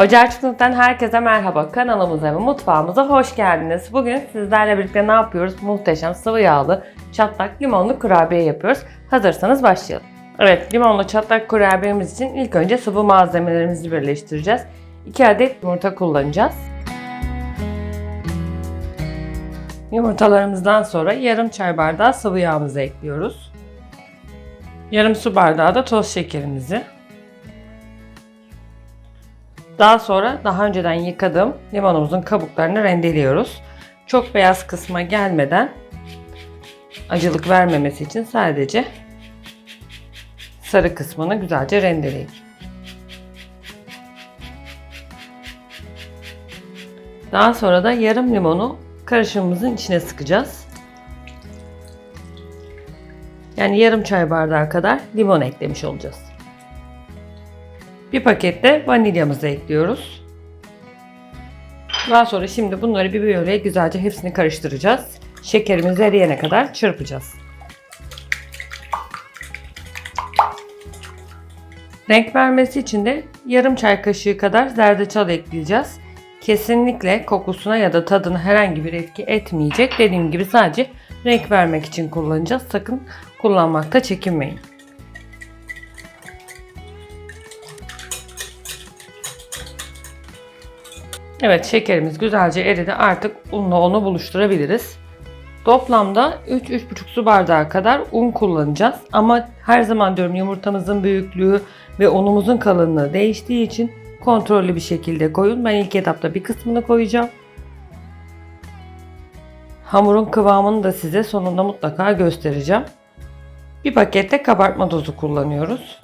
Ocağı herkese merhaba. Kanalımıza ve mutfağımıza hoş geldiniz. Bugün sizlerle birlikte ne yapıyoruz? Muhteşem sıvı yağlı çatlak limonlu kurabiye yapıyoruz. Hazırsanız başlayalım. Evet, limonlu çatlak kurabiyemiz için ilk önce sıvı malzemelerimizi birleştireceğiz. 2 adet yumurta kullanacağız. Yumurtalarımızdan sonra yarım çay bardağı sıvı yağımızı ekliyoruz. Yarım su bardağı da toz şekerimizi. Daha sonra daha önceden yıkadığım limonumuzun kabuklarını rendeliyoruz. Çok beyaz kısma gelmeden acılık vermemesi için sadece sarı kısmını güzelce rendeleyin. Daha sonra da yarım limonu karışımımızın içine sıkacağız. Yani yarım çay bardağı kadar limon eklemiş olacağız. Bir pakette vanilyamızı ekliyoruz. Daha sonra şimdi bunları bir böyle güzelce hepsini karıştıracağız. Şekerimiz eriyene kadar çırpacağız. Renk vermesi için de yarım çay kaşığı kadar zerdeçal ekleyeceğiz. Kesinlikle kokusuna ya da tadına herhangi bir etki etmeyecek. Dediğim gibi sadece renk vermek için kullanacağız. Sakın kullanmakta çekinmeyin. Evet şekerimiz güzelce eridi. Artık unla onu buluşturabiliriz. Toplamda 3-3,5 su bardağı kadar un kullanacağız. Ama her zaman diyorum yumurtamızın büyüklüğü ve unumuzun kalınlığı değiştiği için kontrollü bir şekilde koyun. Ben ilk etapta bir kısmını koyacağım. Hamurun kıvamını da size sonunda mutlaka göstereceğim. Bir pakette kabartma tozu kullanıyoruz.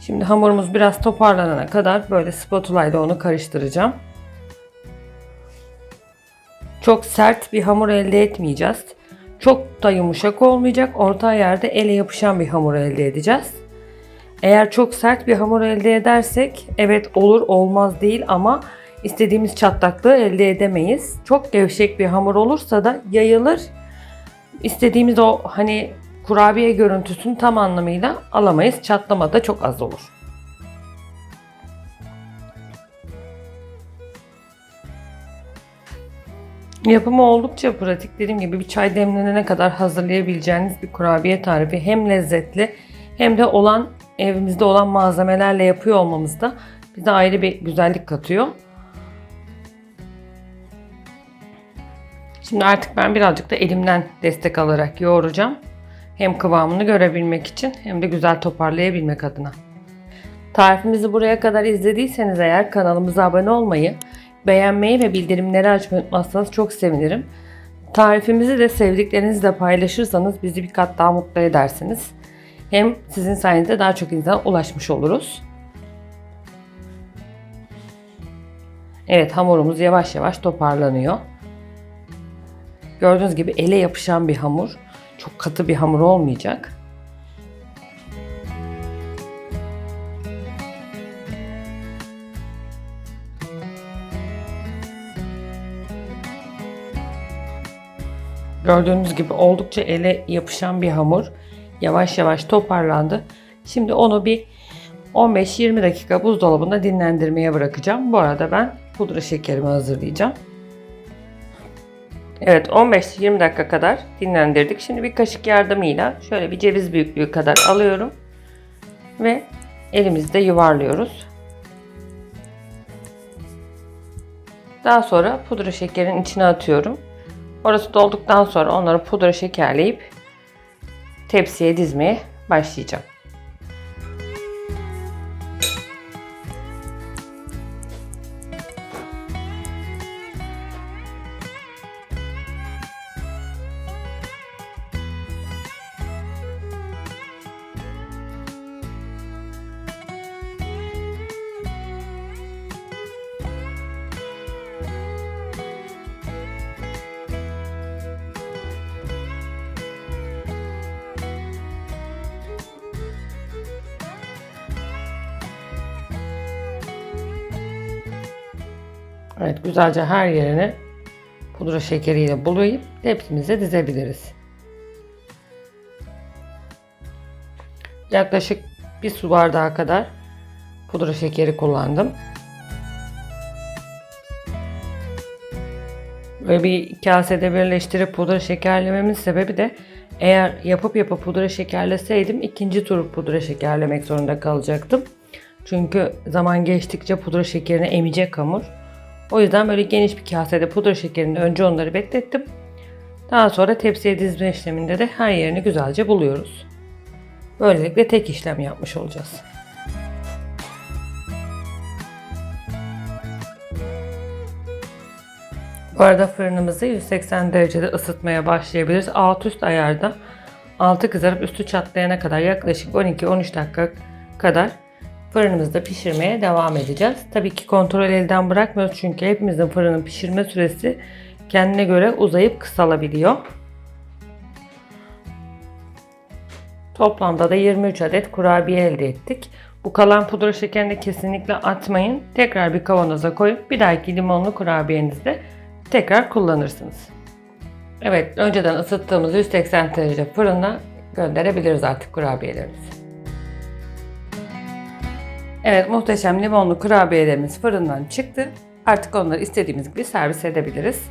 Şimdi hamurumuz biraz toparlanana kadar böyle spatula ile onu karıştıracağım. Çok sert bir hamur elde etmeyeceğiz. Çok da yumuşak olmayacak. Orta yerde ele yapışan bir hamur elde edeceğiz. Eğer çok sert bir hamur elde edersek evet olur olmaz değil ama istediğimiz çatlaklığı elde edemeyiz. Çok gevşek bir hamur olursa da yayılır. İstediğimiz o hani kurabiye görüntüsünü tam anlamıyla alamayız. Çatlama da çok az olur. Yapımı oldukça pratik. Dediğim gibi bir çay demlenene kadar hazırlayabileceğiniz bir kurabiye tarifi. Hem lezzetli hem de olan evimizde olan malzemelerle yapıyor olmamız da bize ayrı bir güzellik katıyor. Şimdi artık ben birazcık da elimden destek alarak yoğuracağım. Hem kıvamını görebilmek için hem de güzel toparlayabilmek adına. Tarifimizi buraya kadar izlediyseniz eğer kanalımıza abone olmayı, beğenmeyi ve bildirimleri açmayı unutmazsanız çok sevinirim. Tarifimizi de sevdiklerinizle paylaşırsanız bizi bir kat daha mutlu edersiniz. Hem sizin sayenizde daha çok insana ulaşmış oluruz. Evet hamurumuz yavaş yavaş toparlanıyor. Gördüğünüz gibi ele yapışan bir hamur. Çok katı bir hamur olmayacak. Gördüğünüz gibi oldukça ele yapışan bir hamur. Yavaş yavaş toparlandı. Şimdi onu bir 15-20 dakika buzdolabında dinlendirmeye bırakacağım. Bu arada ben pudra şekerimi hazırlayacağım. Evet 15-20 dakika kadar dinlendirdik. Şimdi bir kaşık yardımıyla şöyle bir ceviz büyüklüğü kadar alıyorum. Ve elimizde yuvarlıyoruz. Daha sonra pudra şekerin içine atıyorum. Orası dolduktan sonra onları pudra şekerleyip tepsiye dizmeye başlayacağım. Evet güzelce her yerini pudra şekeriyle bulayıp tepsimize dizebiliriz. Yaklaşık bir su bardağı kadar pudra şekeri kullandım. Böyle bir kasede birleştirip pudra şekerlememin sebebi de eğer yapıp yapıp pudra şekerleseydim ikinci tur pudra şekerlemek zorunda kalacaktım. Çünkü zaman geçtikçe pudra şekerini emecek hamur. O yüzden böyle geniş bir kasede pudra şekerini önce onları beklettim. Daha sonra tepsiye dizme işleminde de her yerini güzelce buluyoruz. Böylelikle tek işlem yapmış olacağız. Bu arada fırınımızı 180 derecede ısıtmaya başlayabiliriz. Alt üst ayarda altı kızarıp üstü çatlayana kadar yaklaşık 12-13 dakika kadar fırınımızda pişirmeye devam edeceğiz. Tabii ki kontrol elden bırakmıyoruz çünkü hepimizin fırının pişirme süresi kendine göre uzayıp kısalabiliyor. Toplamda da 23 adet kurabiye elde ettik. Bu kalan pudra şekerini kesinlikle atmayın. Tekrar bir kavanoza koyup bir dahaki limonlu kurabiyenizde tekrar kullanırsınız. Evet, önceden ısıttığımız 180 derece fırına gönderebiliriz artık kurabiyelerimizi. Evet, muhteşem limonlu kurabiyelerimiz fırından çıktı. Artık onları istediğimiz gibi servis edebiliriz.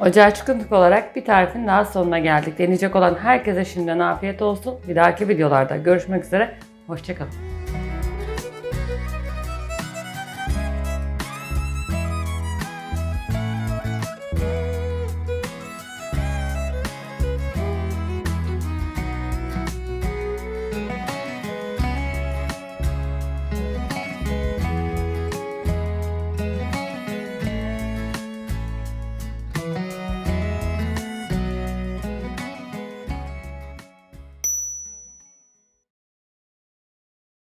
Ocağa çıkıntık olarak bir tarifin daha sonuna geldik. Deneyecek olan herkese şimdiden afiyet olsun. Bir dahaki videolarda görüşmek üzere. Hoşçakalın.